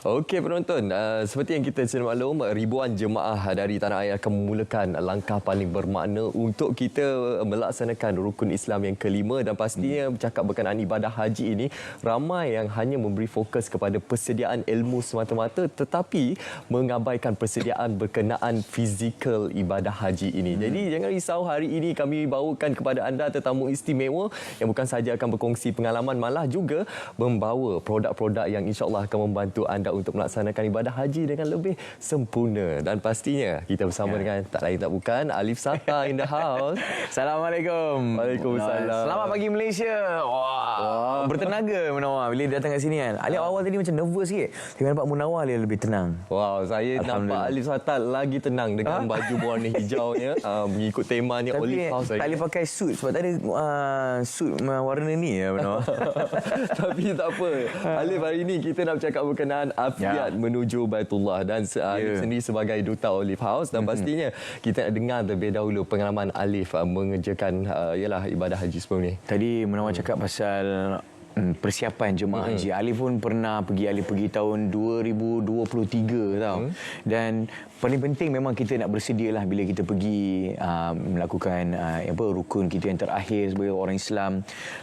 Okey penonton, uh, seperti yang kita sedia maklum, ribuan jemaah dari tanah air akan memulakan langkah paling bermakna untuk kita melaksanakan rukun Islam yang kelima dan pastinya hmm. bercakap berkenaan ibadah haji ini, ramai yang hanya memberi fokus kepada persediaan ilmu semata-mata tetapi mengabaikan persediaan berkenaan fizikal ibadah haji ini. Hmm. Jadi jangan risau hari ini kami bawakan kepada anda tetamu istimewa yang bukan sahaja akan berkongsi pengalaman malah juga membawa produk-produk yang insya-Allah akan membantu anda anda untuk melaksanakan ibadah haji dengan lebih sempurna dan pastinya kita bersama ya. dengan tak lain tak bukan Alif Sata in the house. Assalamualaikum. Waalaikumsalam. Selamat pagi Malaysia. Wah, wow. bertenaga Munawar bila datang kat sini kan. Alif awal tadi macam nervous sikit. Tapi nampak Munawar dia lebih tenang. Wow, saya nampak Alif Sata lagi tenang dengan ha? baju berwarna hijaunya uh, mengikut temanya Tapi Olive House. Tak boleh pakai suit sebab tak ada uh, suit warna ni ya Munawar. Tapi tak apa. Alif hari ini kita nak bercakap berkenaan afiat ya. menuju Baitullah dan uh, ya. sendiri sebagai duta Olive House dan mm-hmm. pastinya kita nak dengar terlebih dahulu pengalaman Alif uh, mengerjakan uh, ialah ibadah haji sebelum ni. Tadi Menawar cakap pasal Hmm, persiapan jemaah haji. Hmm. Ali pun pernah pergi Ali pergi tahun 2023 tau. Hmm. Dan paling penting memang kita nak bersedialah bila kita pergi uh, melakukan uh, apa rukun kita yang terakhir sebagai orang Islam.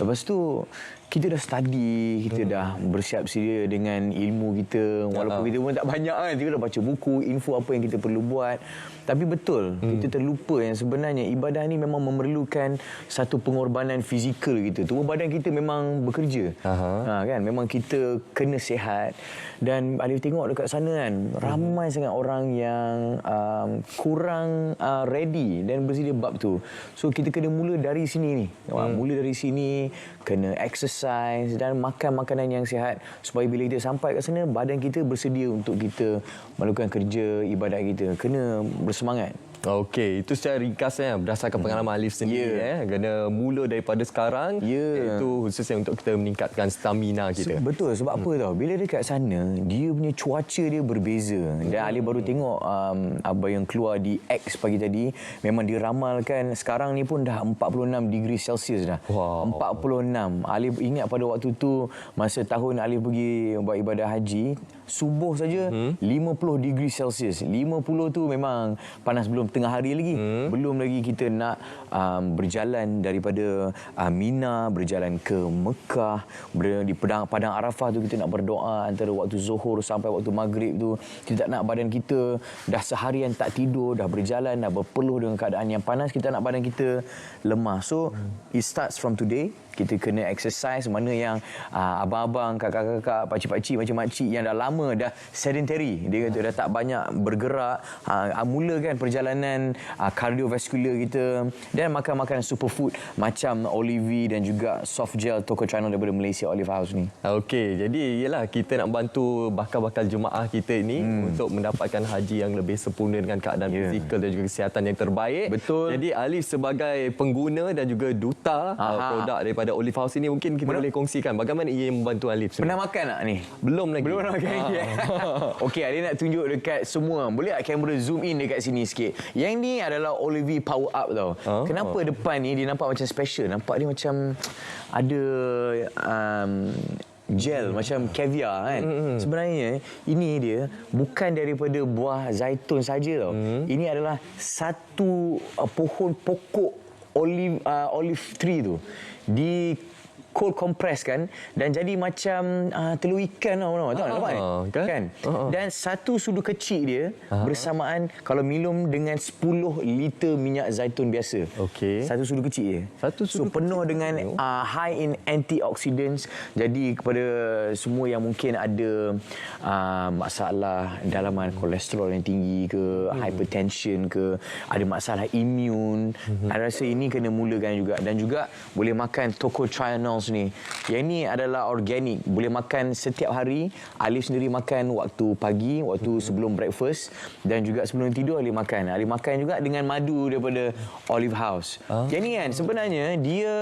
Lepas tu kita dah study, kita hmm. dah bersiap sedia dengan ilmu kita walaupun uh-huh. kita pun tak banyak kan, kita dah baca buku, info apa yang kita perlu buat. Tapi betul, hmm. kita terlupa yang sebenarnya ibadah ni memang memerlukan satu pengorbanan fizikal kita. Tubuh badan kita memang bekerja. Uh-huh. Ha, kan? Memang kita kena sihat. Dan Alif tengok dekat sana kan, ramai hmm. sangat orang yang um, kurang uh, ready dan bersedia bab tu. So kita kena mula dari sini ni. Hmm. Mula dari sini, kena exercise dan makan makanan yang sihat supaya bila kita sampai kat sana badan kita bersedia untuk kita melakukan kerja ibadat kita kena bersemangat Okey, itu secara ringkasnya berdasarkan pengalaman Alif sendiri yeah. eh kena mula daripada sekarang yeah. iaitu khususnya untuk kita meningkatkan stamina kita. So, betul sebab hmm. apa tahu bila dekat sana dia punya cuaca dia berbeza dan hmm. Alif baru tengok um, apa yang keluar di X pagi tadi memang diramalkan sekarang ni pun dah 46 degree Celsius dah. Wow. 46. Alif ingat pada waktu tu masa tahun Alif pergi buat ibadah haji subuh saja hmm. 50 degree Celsius. 50 tu memang panas belum tengah hari lagi. Hmm. Belum lagi kita nak um, berjalan daripada uh, Mina berjalan ke Mekah ber- di padang padang Arafah tu kita nak berdoa antara waktu Zuhur sampai waktu Maghrib tu kita tak nak badan kita dah seharian tak tidur dah berjalan dah berpeluh dengan keadaan yang panas kita nak badan kita lemah. So hmm. it starts from today kita kena exercise mana yang uh, abang-abang, kakak-kakak, pakcik-pakcik macam makcik yang dah lama dah sedentary. Dia kata dah tak banyak bergerak. Uh, mulakan perjalanan uh, cardiovascular kita dan makan makanan superfood macam Olive dan juga soft gel Toko Channel daripada Malaysia Olive House ni. Okey, jadi ialah kita nak bantu bakal-bakal jemaah kita ini hmm. untuk mendapatkan haji yang lebih sempurna dengan keadaan yeah. fizikal dan juga kesihatan yang terbaik. Betul. Jadi Alif sebagai pengguna dan juga duta uh, produk daripada pada Olive House ini mungkin kita Mana? boleh kongsikan bagaimana ia membantu Alif sendiri. Pernah makan tak ni? Belum lagi. Belum makan lagi. Ah. Okey, Alif nak tunjuk dekat semua. Boleh tak kamera zoom in dekat sini sikit? Yang ni adalah Olive Power Up tau. Ha? Kenapa ha? depan ni dia nampak macam special? Nampak dia macam ada um, gel hmm. macam caviar kan. Hmm. Sebenarnya ini dia bukan daripada buah zaitun saja tau. Hmm. Ini adalah satu uh, pohon pokok olive uh, olive tree tu di cold compress kan dan jadi macam uh, telur ikan tau tahu tak nampak kan, kan? Uh-huh. dan satu sudu kecil dia uh-huh. bersamaan kalau minum dengan 10 liter minyak zaitun biasa okey satu sudu kecil dia satu sudu so, penuh kecil. dengan uh, high in antioxidants jadi kepada semua yang mungkin ada uh, masalah dalaman kolesterol yang tinggi ke hmm. hypertension ke ada masalah imun hmm. saya rasa ini kena mulakan juga dan juga boleh makan tocotrienols ni. Yang ini adalah organik. Boleh makan setiap hari. Alif sendiri makan waktu pagi, waktu hmm. sebelum breakfast dan juga sebelum tidur Alif makan. Alif makan juga dengan madu daripada Olive House. Ah. Yang ni kan sebenarnya dia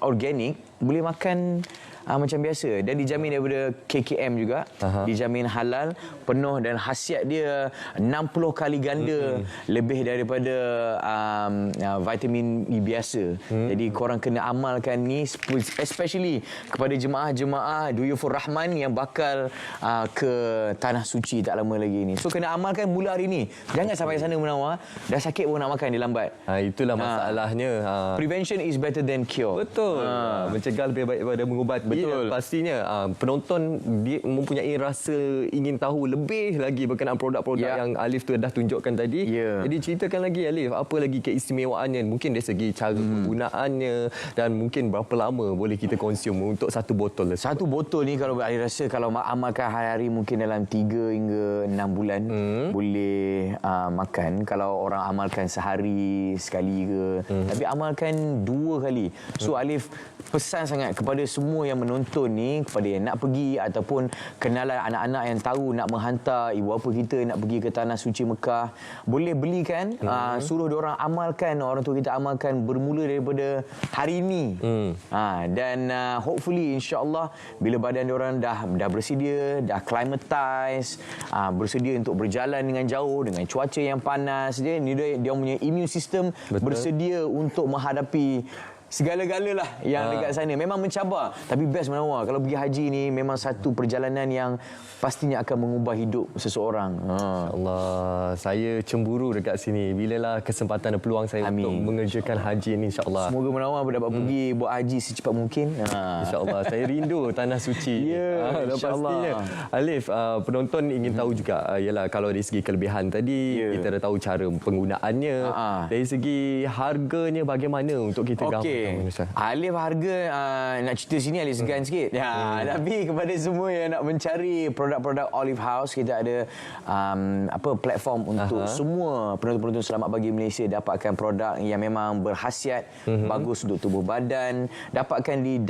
organik boleh makan uh, macam biasa dan dijamin daripada KKM juga Aha. dijamin halal penuh dan khasiat dia 60 kali ganda mm-hmm. lebih daripada um, uh, vitamin E biasa mm-hmm. jadi korang kena amalkan ni sp- especially kepada jemaah-jemaah Duyufur Rahman yang bakal uh, ke tanah suci tak lama lagi ni so kena amalkan mula hari ni jangan sampai sana menawar dah sakit pun nak makan dia lambat Ha, itulah masalahnya. Ha. prevention is better than cure Betul. Ha. Mencegah lebih baik daripada mengubati. Betul. Ya, pastinya ha, penonton dia mempunyai rasa ingin tahu lebih lagi berkenaan produk-produk Ya. yang Alif tu dah tunjukkan tadi. Ya. Jadi ceritakan lagi Alif, apa lagi keistimewaannya? Mungkin dari segi cara hmm. penggunaannya dan mungkin berapa lama boleh kita konsum untuk satu botol tersebut. Satu botol ni kalau saya rasa kalau ma- amalkan hari-hari mungkin dalam 3 hingga 6 bulan hmm. boleh uh, makan. Kalau orang amalkan sehari sekali ke. Hmm. Tapi amalkan dua kali. So Alif pesan sangat kepada semua yang menonton ni kepada yang nak pergi ataupun kenalan anak-anak yang tahu nak menghantar ibu bapa kita nak pergi ke tanah suci Mekah boleh belikan hmm. uh, suruh orang amalkan orang tua kita amalkan bermula daripada hari ini hmm. ha, dan uh, hopefully insyaallah bila badan orang dah dah bersedia dah acclimatize uh, bersedia untuk berjalan dengan jauh dengan cuaca yang panas dia dia, dia punya immune system Betul. bersedia untuk menghadapi segala-gala lah yang Ah. dekat sana memang mencabar tapi best menawar kalau pergi haji ni memang satu perjalanan yang pastinya akan mengubah hidup seseorang ha. Allah, saya cemburu dekat sini. Bilalah kesempatan dan peluang saya Amin. untuk mengerjakan haji ini insya-Allah. semoga menawar dapat hmm. pergi buat haji secepat mungkin ha. InsyaAllah Saya rindu tanah suci Ya, Ah, dan insyaAllah. Pastinya Alif uh, Penonton ingin tahu juga uh, Yalah kalau dari segi kelebihan tadi Ya. Kita dah tahu cara penggunaannya Ha-ha. Dari segi harganya bagaimana Untuk kita Okey. Ustaz? Alif harga uh, nak cerita sini Alif segan sikit. Ya, Hmm. tapi kepada semua yang nak mencari produk-produk Olive House, kita ada um, apa platform untuk Aha. semua penonton-penonton selamat bagi Malaysia dapatkan produk yang memang berkhasiat, Mhm. bagus untuk tubuh badan. Dapatkan di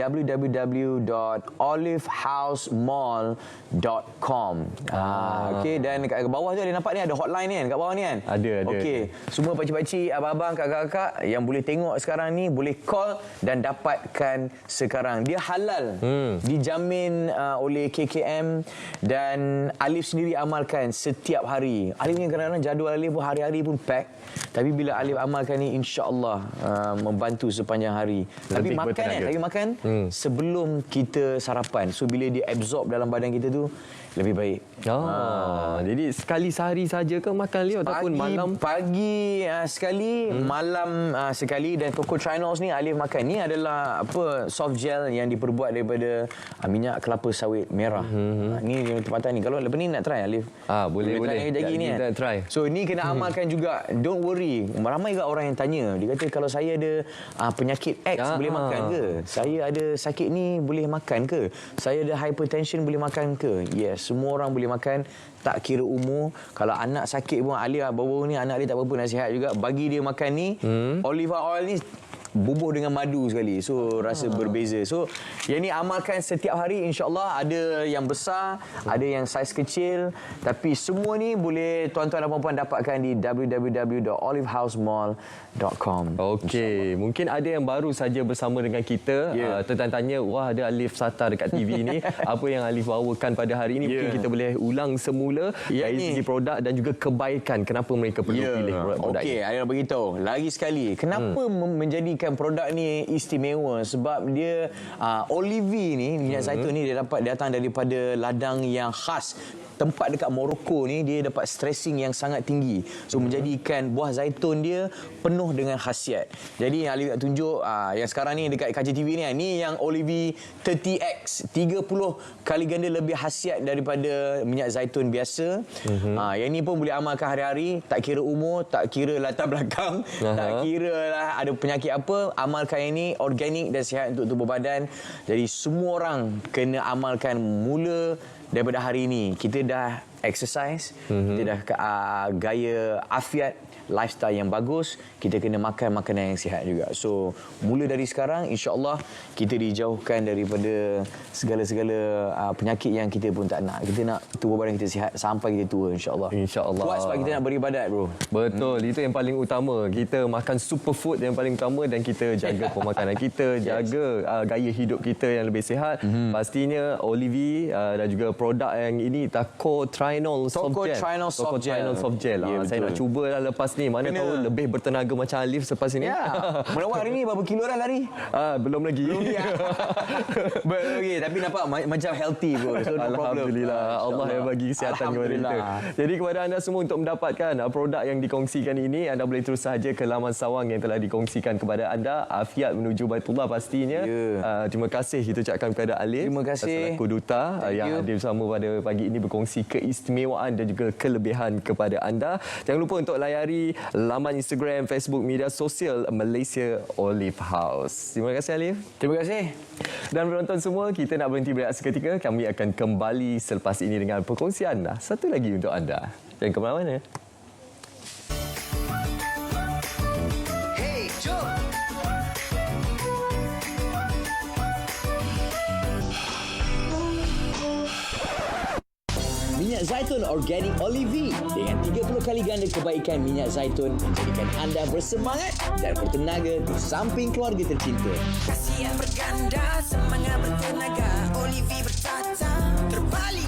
www.olivehousemall.com. Ah, okey dan kat bawah tu ada nampak ni ada hotline ni kan kat bawah ni kan? Ada, ada. Okey, semua pakcik-pakcik, abang-abang, kakak-kakak yang boleh tengok sekarang ni boleh call dan dapatkan sekarang. Dia halal. Hmm. Dijamin uh, oleh KKM dan Alif sendiri amalkan setiap hari. Alif ni kadang-kadang jadual Alif pun hari-hari pun pack. Tapi bila Alif amalkan ni insya-Allah uh, membantu sepanjang hari. Tapi Lebih makan kan, bertenaga. tapi makan hmm. sebelum kita sarapan. So bila dia absorb dalam badan kita tu lebih baik. Ah, Jadi sekali sehari saja ke makan Alif Ataupun malam pagi uh, sekali hmm. malam uh, sekali dan Coco Trinos ni Alif makan ni adalah apa soft gel yang diperbuat daripada uh, minyak kelapa sawit merah hmm. uh, ni tempatan ni kalau lepas ni nak try Alif Ah, boleh, boleh. try lagi ni Kita kan? try. so ni kena amalkan juga don't worry ramai juga orang yang tanya dia kata kalau saya ada uh, penyakit X Ah. boleh makan ke saya ada sakit ni boleh makan ke saya ada hypertension boleh makan ke yes semua orang boleh makan tak kira umur kalau anak sakit pun Alia baru-baru ni anak dia tak apa-apa nasihat juga bagi dia makan ni hmm. olive oil ni bubuh dengan madu sekali so rasa berbeza so yang ni amalkan setiap hari insyaallah ada yang besar ada yang saiz kecil tapi semua ni boleh tuan-tuan dan puan-puan dapatkan di www.olivehousemall.com Okey, mungkin ada yang baru saja bersama dengan kita Ya. uh, tertanya-tanya wah ada Alif Sata dekat TV ni apa yang Alif bawakan pada hari ini mungkin Ya. kita boleh ulang semula Ya, dari ni. segi produk dan juga kebaikan kenapa mereka perlu pilih produk-produk Okey, ini. saya nak beritahu lagi sekali. Kenapa hmm. Menjadikan produk ni istimewa? Sebab dia uh, olive ni, minyak zaitun ni dia dapat datang daripada ladang yang khas. Tempat dekat Morocco ni dia dapat stressing yang sangat tinggi. So menjadikan buah zaitun dia penuh dengan khasiat. Jadi yang Ali nak tunjuk uh, yang sekarang ni dekat KJ TV ni ni yang olive 30x 30 kali ganda lebih khasiat daripada minyak zaitun biasa. Mm-hmm. Uh, yang ni pun boleh amalkan hari-hari, tak kira umur, tak kira latar belakang, Aha. tak kira lah ada penyakit apa, amalkan yang ni organik dan sihat untuk tubuh badan. Jadi semua orang kena amalkan mula daripada hari ini. Kita dah exercise, Mhm. mm-hmm. kita dah uh, gaya afiat, lifestyle yang bagus, kita kena makan makanan yang sihat juga. So, mula dari sekarang insya-Allah kita dijauhkan daripada segala-segala uh, penyakit yang kita pun tak nak. Kita nak tubuh badan kita sihat sampai kita tua insya-Allah. InsyaAllah. Kuat sebab kita nak beribadat, bro. Betul, itu yang paling utama. Kita makan superfood yang paling utama dan kita jaga pemakanan kita, jaga uh, gaya hidup kita yang lebih sihat. Mm-hmm. Pastinya Olivi uh, dan juga produk yang ini Taco Trinol Soft Gel. Trinol Taco Soft Gel. Trinol Soft Gel. Saya nak cubalah lepas ni. Mana Kena. tahu lebih bertenaga macam Alif selepas ini. Ya. Menawar hari ni berapa kilo dah lari? ah, belum lagi. Belum lagi. But, okay, tapi nampak ma- macam healthy bro. So, no problem. Alhamdulillah Ah, Allah yang bagi kesihatan kepada kita. Jadi kepada anda semua untuk mendapatkan uh, produk yang dikongsikan ini anda boleh terus sahaja ke laman sawang yang telah dikongsikan kepada anda Afiat menuju Baitullah pastinya. Ya. Uh, terima kasih kita ucapkan kepada Alif. Terima kasih. Selaku duta uh, Thank yang you. hadir bersama pada pagi ini berkongsi keistimewaan dan juga kelebihan kepada anda. Jangan lupa untuk layari laman Instagram, Facebook, media sosial Malaysia Olive House. Terima kasih Alif. Terima kasih. Dan penonton semua, kita nak berhenti berehat seketika. Kami akan kembali selepas ini dengan perkongsian satu lagi untuk anda. Jangan ke mana-mana. Minyak zaitun organik Olive dengan 30 kali ganda kebaikan minyak zaitun menjadikan anda bersemangat dan bertenaga di samping keluarga tercinta. Kasihan berganda, semangat bertenaga. Olivi bertata, terbalik